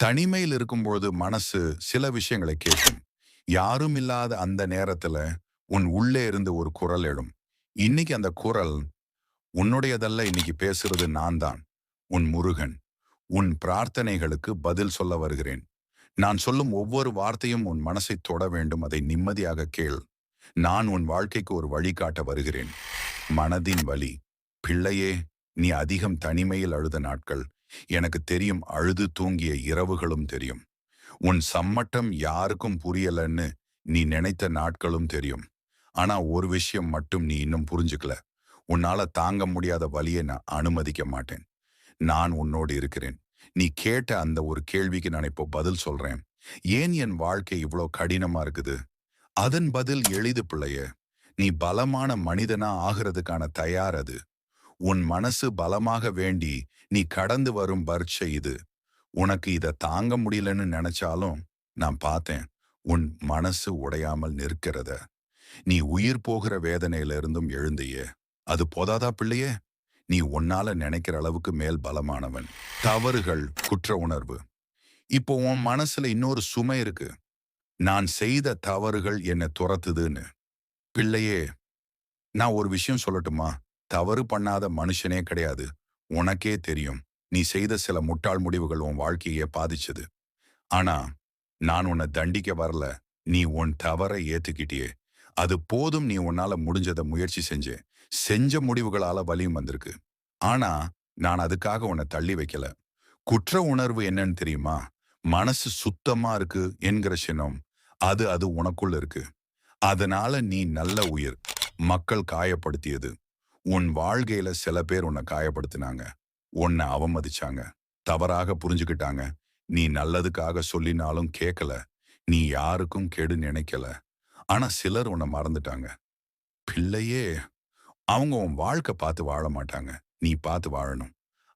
தனிமையில் இருக்கும்போது மனசு சில விஷயங்களை கேட்கும். யாரும் இல்லாத அந்த நேரத்துல உன் உள்ளே இருந்து ஒரு குரல் எழும். இன்னைக்கு அந்த குரல் உன்னுடையதல்ல இன்னைக்கு பேசுறது நான் தான். உன் முருகன் உன் பிரார்த்தனைகளுக்கு பதில் சொல்ல வருகிறேன். நான் சொல்லும் ஒவ்வொரு வார்த்தையும் உன் மனசை தொட வேண்டும் அதை நிம்மதியாக கேள். நான் உன் வாழ்க்கைக்கு ஒரு வழிகாட்ட வருகிறேன். மனதின் வலி பிள்ளையே நீ அதிகம் தனிமையில் அழுத நாட்கள். எனக்கு தெரியும் அழுது தூங்கிய இரவுகளும் தெரியும். உன் சம்மட்டம் யாருக்கும் புரியலன்னு நீ நினைத்த நாட்களும் தெரியும். ஆனா ஒரு விஷயம் மட்டும் நீ இன்னும் புரிஞ்சுக்கல. உன்னால தாங்க முடியாத வழியை நான் அனுமதிக்க மாட்டேன். நான் உன்னோடு இருக்கிறேன். நீ கேட்ட அந்த ஒரு கேள்விக்கு நான் இப்போ பதில் சொல்றேன். ஏன் என் வாழ்க்கை இவ்வளோ கடினமா இருக்குது? அதன் பதில் எளிது பிள்ளைய. நீ பலமான மனிதனா ஆகிறதுக்கான தயார் அது. உன் மனசு பலமாக வேண்டி நீ கடந்து வரும் பர்ச்சை இது. உனக்கு இதை தாங்க முடியலன்னு நினைச்சாலும் நான் பார்த்தேன் உன் மனசு உடையாமல் நிற்கிறத. நீ உயிர் போகிற வேதனையில இருந்தும் எழுந்தையே. அது போதாதா பிள்ளையே? நீ உன்னால நினைக்கிற அளவுக்கு மேல் பலமானவன். தவறுகள் குற்ற உணர்வு. இப்போ உன் மனசுல இன்னொரு சுமை இருக்கு. நான் செய்த தவறுகள் என்னை துரத்துதுன்னு. பிள்ளையே நான் ஒரு விஷயம் சொல்லட்டுமா? தவறு பண்ணாத மனுஷனே கிடையாது. உனக்கே தெரியும். நீ செய்த சில முட்டாள் முடிவுகள் உன் வாழ்க்கையே பாதிச்சது. ஆனா நான் உன்னை தண்டிக்க வரல. நீ உன் தவறை ஏத்துக்கிட்டியே. அது போதும் நீ உன்னால முடிஞ்சதை முயற்சி செஞ்சே. செஞ்ச முடிவுகளால வலியும் வந்திருக்கு. ஆனா நான் அதுக்காக உன்னை தள்ளி வைக்கல. குற்ற உணர்வு என்னன்னு தெரியுமா? மனசு சுத்தமா இருக்கு என்கிற சின்னம். அது அது உனக்குள்ள இருக்கு. அதனால நீ நல்ல உயிர். மக்கள் காயப்படுத்தியது. உன் வாழ்க்கையில சில பேர் உன்னை காயப்படுத்தினாங்க. உன்னை அவமதிச்சாங்க. தவறாக புரிஞ்சுக்கிட்டாங்க. நீ நல்லதுக்காக சொல்லினாலும் கேட்கல நீ யாருக்கும் கெடு நினைக்கல. ஆனா சிலர் உன்னை மறந்துட்டாங்க. பிள்ளையே அவங்க உன் வாழ்க்கை பார்த்து வாழ மாட்டாங்க. நீ பார்த்து வாழணும்.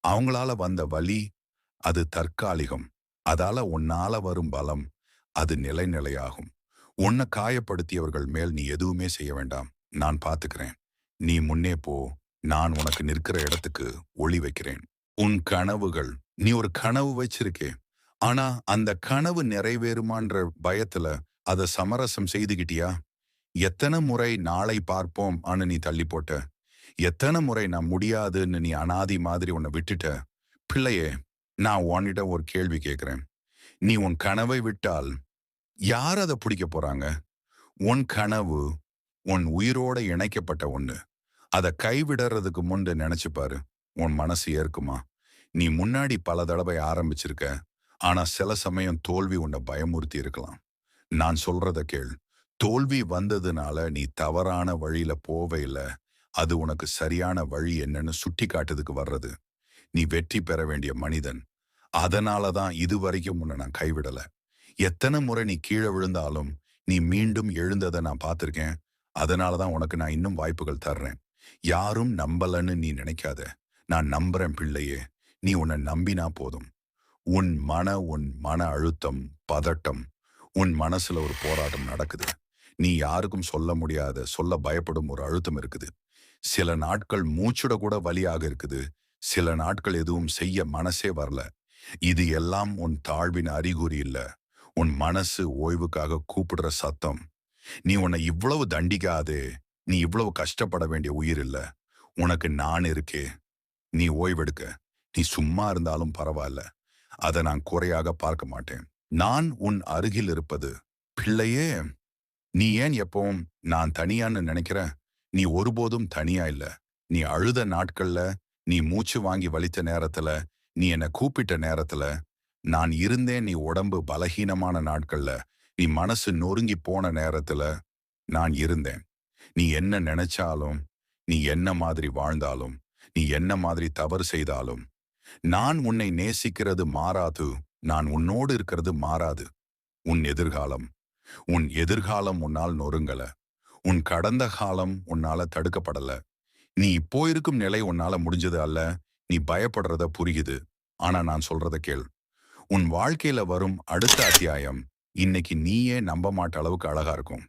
அவங்களால வந்த வலி அது தற்காலிகம். அதால உன்னால வரும் பலம் அது நிலைநிலையாகும். உன்னை காயப்படுத்தியவர்கள் மேல் நீ எதுவுமே செய்ய வேண்டாம். நான் பார்த்துக்கிறேன். நீ முன்னே போ. நான் உனக்கு நிற்கிற இடத்துக்கு ஒளி வைக்கிறேன். உன் கனவுகள் நீ ஒரு கனவு வச்சிருக்கே. ஆனா அந்த கனவு நிறைவேறுமான்ற பயத்துல அதை சமரசம் செய்துகிட்டியா? எத்தனை முறை நாளை பார்ப்போம் ஆனு நீ தள்ளி போட்ட. எத்தனை முறை நான் முடியாதுன்னு நீ அனாதி மாதிரி உன்னை விட்டுட்ட. பிள்ளையே நான் உன்னிட ஒரு கேள்வி கேட்கிறேன் நீ உன் கனவை விட்டால் யார் அதை பிடிக்க போறாங்க? உன் கனவு உன் உயிரோட இணைக்கப்பட்ட ஒண்ணு. அதை கைவிடுறதுக்கு முன்பு நினைச்சு பாரு. உன் மனசு ஏற்குமா நீ முன்னாடி பல தடவை ஆரம்பிச்சிருக்க. ஆனா சில சமயம் தோல்வி உன்னை பயமுறுத்தி இருக்கலாம். நான் சொல்றத கேள். தோல்வி வந்ததுனால நீ தவறான வழியில போவே இல்ல. அது உனக்கு சரியான வழி என்னன்னு சுட்டி காட்டுறதுக்கு வர்றது. நீ வெற்றி பெற வேண்டிய மனிதன். அதனால தான் இதுவரைக்கும் உன்னை நான் கைவிடல. எத்தனை முறை நீ கீழே விழுந்தாலும் நீ மீண்டும் எழுந்ததை நான் பார்த்திருக்கேன். அதனால தான் உனக்கு நான் இன்னும் வாய்ப்புகள் தர்றேன். யாரும் நம்பலன்னு நீ நினைக்காத. நான் நம்புறேன் பிள்ளையே. நீ உன்னை நம்பினா போதும். உன் மன உன் மன அழுத்தம் பதட்டம் உன் மனசுல ஒரு போராட்டம் நடக்குது. நீ யாருக்கும் சொல்ல முடியாத சொல்ல பயப்படும் ஒரு அழுத்தம் இருக்குது. சில நாட்கள் மூச்சுட கூட வழியாக இருக்குது. சில நாட்கள் எதுவும் செய்ய மனசே வரல. இது எல்லாம் உன் தாழ்வின் அறிகுறி இல்ல. உன் மனசு ஓய்வுக்காக கூப்பிடுற சத்தம் நீ உன்னை இவ்வளவு தண்டிக்காதே. நீ இவ்வளவு கஷ்டப்பட வேண்டிய உயிர் இல்ல. உனக்கு நான் இருக்கே. நீ ஓய்வெடுக்க. நீ சும்மா இருந்தாலும் பரவாயில்ல. அதை நான் குறையாக பார்க்க மாட்டேன். நான் உன் அருகில் இருப்பது. பிள்ளையே நீ ஏன் எப்பவும் நான் தனியான்னு நினைக்கிற நீ ஒருபோதும் தனியா இல்ல. நீ அழுத நாட்கள்ல நீ மூச்சு வாங்கி வலித்த நேரத்துல நீ என்னை கூப்பிட்ட நேரத்துல நான் இருந்தேன் நீ உடம்பு பலகீனமான நாட்கள்ல நீ மனசு நொறுங்கி போன நேரத்துல நான் இருந்தேன். நீ என்ன நினைச்சாலும் நீ என்ன மாதிரி வாழ்ந்தாலும் நீ என்ன மாதிரி தவறு செய்தாலும் நான் உன்னை நேசிக்கிறது மாறாது நான் உன்னோடு இருக்கிறது மாறாது. உன் எதிர்காலம் உன் எதிர்காலம் உன்னால் நொறுங்கல. உன் கடந்த காலம் உன்னால தடுக்கப்படல. நீ இப்போ இருக்கும் நிலை உன்னால முடிஞ்சது அல்ல. நீ பயப்படுறத புரியுது. ஆனா நான் சொல்றத கேள். உன் வாழ்க்கையில வரும் அடுத்த அத்தியாயம் இன்னைக்கு நீயே நம்ப மாட்ட அளவுக்கு அழகா இருக்கும்.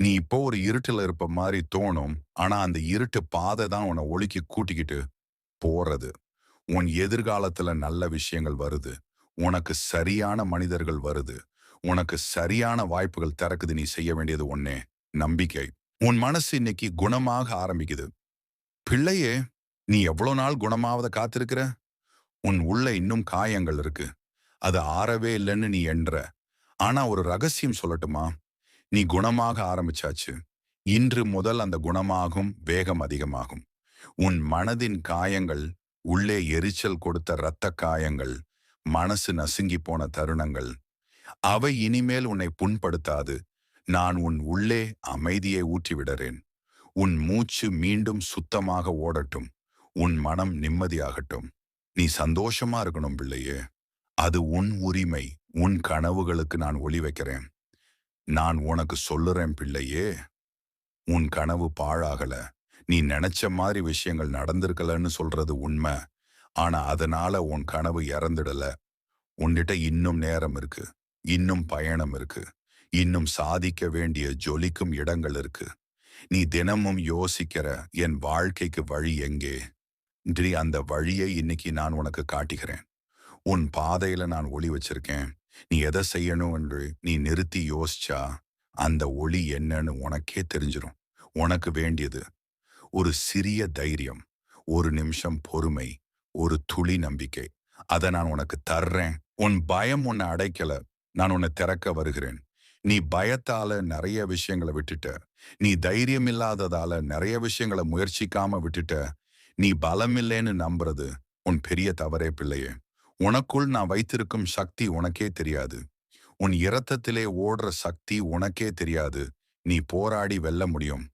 நீ இப்போ ஒரு இருட்டுல இருப்ப மாதிரி தோணும். ஆனா அந்த இருட்டு பாதை தான் உன்னை ஒழுக்கி கூட்டிக்கிட்டு போறது. உன் எதிர்காலத்துல நல்ல விஷயங்கள் வருது. உனக்கு சரியான மனிதர்கள் வருது. உனக்கு சரியான வாய்ப்புகள் திறக்குது. நீ செய்ய வேண்டியது ஒன்னே நம்பிக்கை. உன் மனசு இன்னைக்கு குணமாக ஆரம்பிக்குது. பிள்ளையே நீ எவ்வளோ நாள் குணமாவத காத்திருக்கிற? உன் உள்ள இன்னும் காயங்கள் இருக்கு. அது ஆறவே இல்லைன்னு நீ என்ற ஆனா ஒரு ரகசியம் சொல்லட்டுமா? நீ குணமாக ஆரம்பிச்சாச்சு. இன்று முதல் அந்த குணமாகும் வேகம் அதிகமாகும். உன் மனதின் காயங்கள் உள்ளே எரிச்சல் கொடுத்த இரத்த காயங்கள் மனசு நசுங்கி போன தருணங்கள் அவை இனிமேல் உன்னை புண்படுத்தாது. நான் உன் உள்ளே அமைதியை ஊற்றிவிடறேன் உன் மூச்சு மீண்டும் சுத்தமாக ஓடட்டும். உன் மனம் நிம்மதியாகட்டும். நீ சந்தோஷமா இருக்கணும் பிள்ளையே. அது உன் உரிமை உன் கனவுகளுக்கு நான் ஒளி வைக்கிறேன். நான் உனக்கு சொல்லுறேன் பிள்ளையே உன் கனவு பாழாகல. நீ நினைச்ச மாதிரி விஷயங்கள் நடந்திருக்கலன்னு சொல்றது உண்மை. ஆனா அதனால உன் கனவு இறந்துடல. உன்கிட்ட இன்னும் நேரம் இருக்கு இன்னும் பயணம் இருக்கு இன்னும் சாதிக்க வேண்டிய ஜொலிக்கும் இடங்கள் இருக்கு. நீ தினமும் யோசிக்கிற என் வாழ்க்கைக்கு வழி எங்கே? அந்த வழியை இன்னைக்கு நான் உனக்கு காட்டுகிறேன். உன் பாதையில நான் ஒளி வச்சிருக்கேன். நீ எதை செய்யணும் என்று நீ நிறுத்தி யோசிச்சா அந்த ஒளி என்னன்னு உனக்கே தெரிஞ்சிடும் உனக்கு வேண்டியது ஒரு சிறிய தைரியம் ஒரு நிமிஷம் பொறுமை ஒரு துளி நம்பிக்கை. அதை நான் உனக்கு தர்றேன். உன் பயம் உன்னை அடைக்கல. நான் உன்னை திறக்க வருகிறேன். நீ பயத்தால நிறைய விஷயங்களை விட்டுட்ட. நீ தைரியம் இல்லாததால நிறைய விஷயங்களை முயற்சிக்காம விட்டுட்ட. நீ பலமில்லைன்னு நம்புறது உன் பெரிய தவறே பிள்ளையே. உனக்குள் நான் வைத்திருக்கும் சக்தி உனக்கே தெரியாது. உன் இரத்தத்திலே ஓடுற சக்தி உனக்கே தெரியாது. நீ போராடி வெல்ல முடியும்.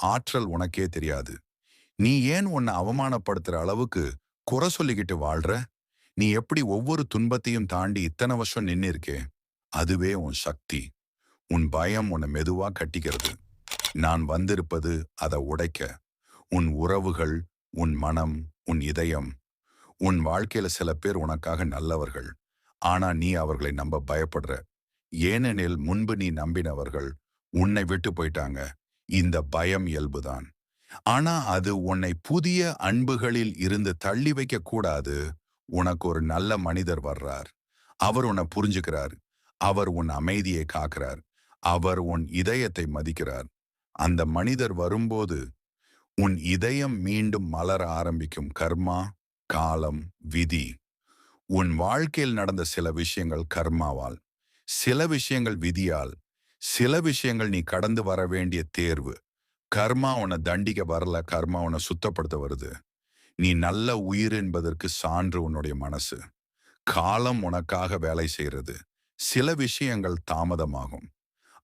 ஆற்றல் உனக்கே தெரியாது. நீ ஏன் உன்னை அவமானப்படுத்துற அளவுக்கு குறை சொல்லிக்கிட்டு வாழ்ற? நீ எப்படி ஒவ்வொரு துன்பத்தையும் தாண்டி இத்தனை வருஷம் நின்னு இருக்கே அதுவே உன் சக்தி. உன் பயம் உன்னை மெதுவா கட்டிக்கிறது. நான் வந்திருப்பது அதை உடைக்க. உன் உறவுகள் உன் மனம் உன் இதயம் உன் வாழ்க்கையில சில பேர் உனக்காக நல்லவர்கள். ஆனா நீ அவர்களை நம்ப பயப்படுற. ஏனெனில் முன்பு நீ நம்பினவர்கள் உன்னை விட்டு போயிட்டாங்க. இந்த பயம் இயல்புதான். ஆனா அது உன்னை புதிய அன்புகளில் இருந்து தள்ளி வைக்க கூடாது. உனக்கு ஒரு நல்ல மனிதர் வர்றார். அவர் உன்னை புரிஞ்சுக்கிறார். அவர் உன் அமைதியை காக்கிறார். அவர் உன் இதயத்தை மதிக்கிறார். அந்த மனிதர் வரும்போது உன் இதயம் மீண்டும் மலர ஆரம்பிக்கும். கர்மா காலம் விதி. உன் வாழ்க்கையில் நடந்த சில விஷயங்கள் கர்மாவால் சில விஷயங்கள் விதியால் சில விஷயங்கள் நீ கடந்து வர வேண்டிய தேர்வு. கர்மா உன்னை தண்டிக்க வரல கர்மா உன்னை சுத்தப்படுத்த வருது. நீ நல்ல உயிர் என்பதற்கு சான்று உன்னுடைய மனசு. காலம் உனக்காக வேலை செய்யறது சில விஷயங்கள் தாமதமாகும்.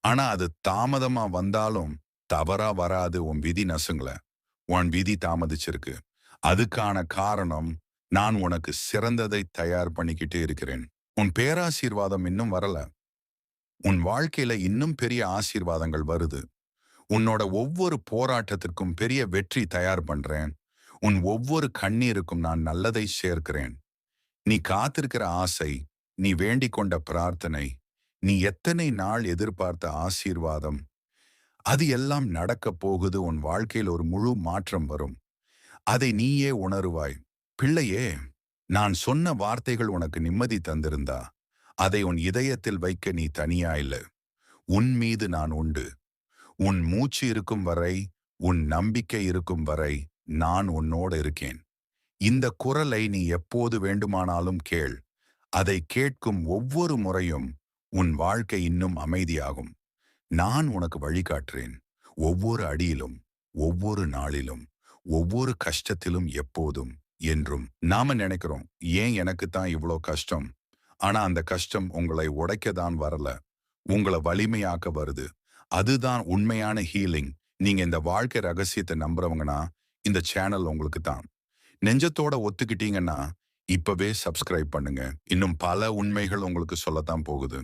ஆனா அது தாமதமா வந்தாலும் தவறா வராது உன் விதி நசுங்கள உன் விதி தாமதிச்சிருக்கு. அதுக்கான காரணம் நான் உனக்கு சிறந்ததை தயார் பண்ணிக்கிட்டு இருக்கிறேன். உன் பேராசீர்வாதம் இன்னும் வரல. உன் வாழ்க்கையில இன்னும் பெரிய ஆசீர்வாதங்கள் வருது. உன்னோட ஒவ்வொரு போராட்டத்திற்கும் பெரிய வெற்றி தயார் பண்றேன். உன் ஒவ்வொரு கண்ணீருக்கும் நான் நல்லதை சேர்க்கிறேன். நீ காத்திருக்கிற ஆசை நீ வேண்டிக் கொண்ட பிரார்த்தனை நீ எத்தனை நாள் எதிர்பார்த்த ஆசீர்வாதம் அது எல்லாம் நடக்கப் போகுது. உன் வாழ்க்கையில் ஒரு முழு மாற்றம் வரும். அதை நீயே உணருவாய். பிள்ளையே நான் சொன்ன வார்த்தைகள் உனக்கு நிம்மதி தந்திருந்தா அதை உன் இதயத்தில் வைக்க நீ தனியா இல்ல உன் மீது நான் உண்டு. உன் மூச்சு இருக்கும் வரை உன் நம்பிக்கை இருக்கும் வரை நான் உன்னோடு இருக்கேன். இந்த குரலை நீ எப்போது வேண்டுமானாலும் கேள். அதை கேட்கும் ஒவ்வொரு முறையும் உன் வாழ்க்கை இன்னும் அமைதியாகும். நான் உனக்கு வழிகாட்டுறேன். ஒவ்வொரு அடியிலும் ஒவ்வொரு நாளிலும். ஒவ்வொரு கஷ்டத்திலும் எப்போதும் என்றும் நாம நினைக்கிறோம் ஏன் எனக்கு தான் இவ்வளோ கஷ்டம்? ஆனா அந்த கஷ்டம் உங்களை உடைக்க தான் வரல. உங்களை வலிமையாக்க வருது. அதுதான் உண்மையான ஹீலிங். நீங்க இந்த வாழ்க்கை ரகசியத்தை நம்புறவங்கன்னா இந்த சேனல் உங்களுக்கு தான். நெஞ்சத்தோட ஒத்துக்கிட்டீங்கன்னா இப்பவே சப்ஸ்கிரைப் பண்ணுங்க. இன்னும் பல உண்மைகள் உங்களுக்கு சொல்லத்தான் போகுது.